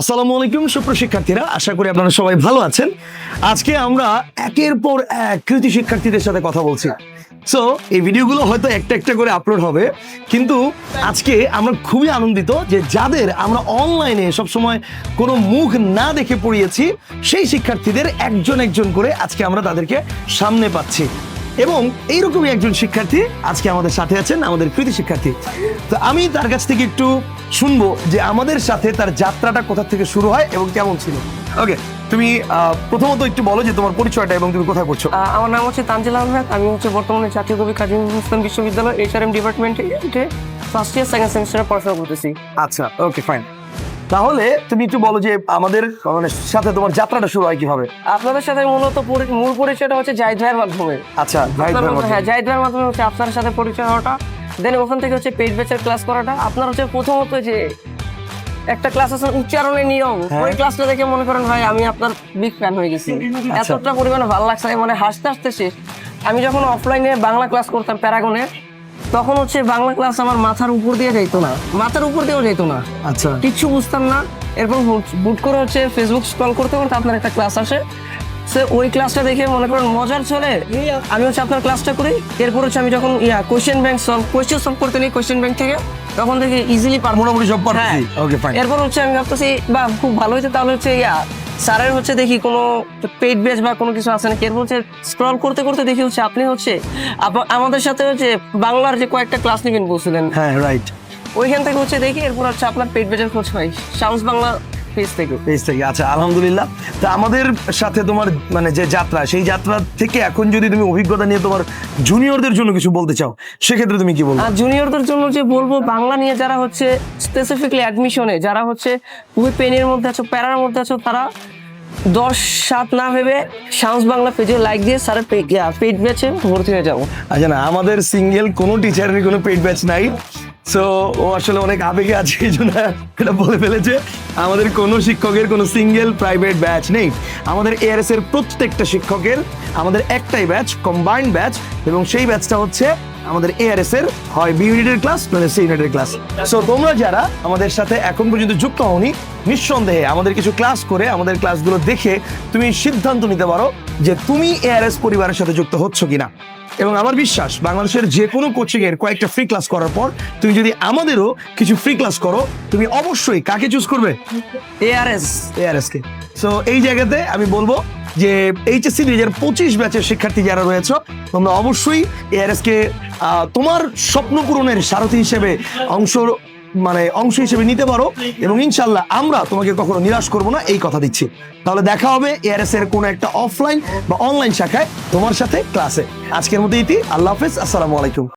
আসসালামু আলাইকুম, সুপ্রিয় শিক্ষার্থীরা। আশা করি আপনারা সবাই ভালো আছেন। আজকে আমরা একের পর এক কৃতি শিক্ষার্থীদের সাথে কথা বলছি। সো এই ভিডিওগুলো হয়তো একটা একটা করে আপলোড হবে। কিন্তু আজকে আমরা খুবই আনন্দিত যে যাদের আমরা অনলাইনে সবসময় কোনো মুখ না দেখে পড়িয়েছি, সেই শিক্ষার্থীদের একজন একজন করে আজকে আমরা তাদেরকে সামনে পাচ্ছি। এবং এইরকমই একজন শিক্ষার্থী আজকে আমাদের সাথে আছেন আমাদের কৃতি শিক্ষার্থী। তো আমি তার কাছ থেকে একটু শুনব যে আমাদের সাথে তার যাত্রাটা কোথা থেকে শুরু হয় এবং কেমন ছিল। ওকে তুমি প্রথমত একটু বলো যে তোমার পরিচয়টা এবং তুমি কোথায় পড়ছো। আমার নাম হচ্ছে তানজিল আহমেদ। আমি হচ্ছে বর্তমানে জাতীয় কবি কাজী নজরুল ইসলাম বিশ্ববিদ্যালয় এইচআরএম ডিপার্টমেন্টে ফার্স্ট ইয়ার সেকেন্ড সেমিস্টারে পড়াশোনা করতেছি। আচ্ছা ওকে ফাইন তাহলে তুমি একটু বলো যে আমাদের মানে সাথে তোমার যাত্রাটা শুরু হয় কীভাবে? আপনাদের সাথে মূলত পরি- মূল পরিচয়টা হচ্ছে জাহিদ ভাইয়ের মাধ্যমে। আচ্ছা ভাই আপনার ভাই মধ্যে- হ্যাঁ জাহিদ ভাইয়ের মাধ্যমে হচ্ছে আপনার সাথে পরিচয় হওয়াটা। দেন ওখান থেকে হচ্ছে পেট বেচার ক্লাস করাটা। আপনার হচ্ছে প্রথমত যে একটা ক্লাস আছে উচ্চারণের নিয়ম। হ্যাঁ। ওই ক্লাসটা দেখে মনে করেন ভাই আমি আপনার বিগ ফ্যান হয়ে গেছি। আচ্ছা। এতটা পরিমাণে ভালো লাগছে মানে হাসতে হাসতে শেষ। আমি যখন অফলাইনে বাংলা ক্লাস করতাম প্যারাগনে তখন হচ্ছে বাংলা ক্লাস আমার মাথার উপর দিয়ে যাইতো না। মাথার উপর দিয়েও যাইতো না। আচ্ছা। কিচ্ছু বুঝতাম না। এরপর হুট করে হচ্ছে ফেসবুক স্ক্রল করতে করতে আপনার একটা ক্লাস আসে। সে ওই ক্লাসটা দেখে মনে করেন মজার চলে। আমি হচ্ছে আপনার ক্লাসটা করি। এরপর হচ্ছে আমি যখন ইয়া question bank solve question solve করতে নিই কোয়েশ্চেন ব্যাংক থেকে তখন থেকে ইজিলি পারব। মোটামুটি সব পারছি। ওকে ফাইন এরপর হচ্ছে আমি ভাবতেছি বা খুব ভালো হয়েছে তাহলে হচ্ছে ইয়া স্যারের হচ্ছে দেখি কোনো পেইড বেজ বা কোনো কিছু আছে না এরপর হচ্ছে স্ক্রল করতে করতে দেখি হচ্ছে আপনি হচ্ছে আমাদের সাথে হচ্ছে বাংলার যে কয়েকটা ক্লাস নেবেন বলছিলেন। হ্যাঁ রাইট ওইখান থেকে হচ্ছে দেখি এরপর হচ্ছে আপনার পেট বেজের খোঁজ হয়। সাউন্স বাংলা পেজ থেকে পেজ থেকে আচ্ছা আলহামদুলিল্লাহ। তা আমাদের সাথে তোমার মানে যে যাত্রা সেই যাত্রা থেকে এখন যদি তুমি অভিজ্ঞতা নিয়ে তোমার জুনিয়রদের জন্য কিছু বলতে চাও সেক্ষেত্রে তুমি কি বলব? জুনিয়রদের জন্য যে বলব বাংলা নিয়ে যারা হচ্ছে স্পেসিফিকলি অ্যাডমিশনে যারা হচ্ছে খুবই পেনের মধ্যে আছো প্যারার মধ্যে আছো তারা দশ সাত না ভেবে সাউন্স বাংলা পেজে লাইক দিয়ে স্যারের পেট বেচে ভর্তি হয়ে যাব। আচ্ছা না আমাদের সিঙ্গেল কোনো টিচারের কোনো পেড ব্যাচ নাই। সো ও আসলে অনেক আবেগে আছে, এই জন্য এটা বলে ফেলেছে। আমাদের কোনো শিক্ষকের, কোনো সিঙ্গেল প্রাইভেট ব্যাচ নেই। আমাদের এআরএস এর প্রত্যেকটা শিক্ষকের আমাদের একটাই ব্যাচ কম্বাইন্ড ব্যাচ এবং সেই ব্যাচটা হচ্ছে আমাদের এআরএস এর হয় বি ইউনিটের ক্লাস নয় সি ইউনিটের ক্লাস সো তোমরা যারা আমাদের সাথে এখন পর্যন্ত যুক্ত হওনি, নিঃসন্দেহে আমাদের কিছু ক্লাস করে, আমাদের ক্লাসগুলো দেখে তুমি সিদ্ধান্ত নিতে পারো যে তুমি এআরএস পরিবারের সাথে যুক্ত হচ্ছ কিনা। এবং আমার বিশ্বাস বাংলাদেশের যে কোনো কোচিং এর কয়েকটা ফ্রি ক্লাস করার পর তুমি যদি আমাদেরও কিছু ফ্রি ক্লাস করো তুমি অবশ্যই কাকে চুজ করবে? এআরএস এআরএস কে। সো এই জায়গাতে আমি বলব যে এইচএসসি দুই হাজার পঁচিশ ব্যাচের শিক্ষার্থী যারা রয়েছে তোমরা অবশ্যই এআরএস কে তোমার স্বপ্ন পূরণের সারথি হিসেবে অংশ মানে অংশ হিসেবে নিতে পারো এবং ইনশাল্লাহ আমরা তোমাকে কখনো নিরাশ করব না, এই কথা দিচ্ছি। তাহলে দেখা হবে এআরএস এর কোনো একটা অফলাইন বা অনলাইন শাখায় তোমার সাথে ক্লাসে আজকের মতো ইতি আল্লাহ হাফেজ, আসসালামু আলাইকুম।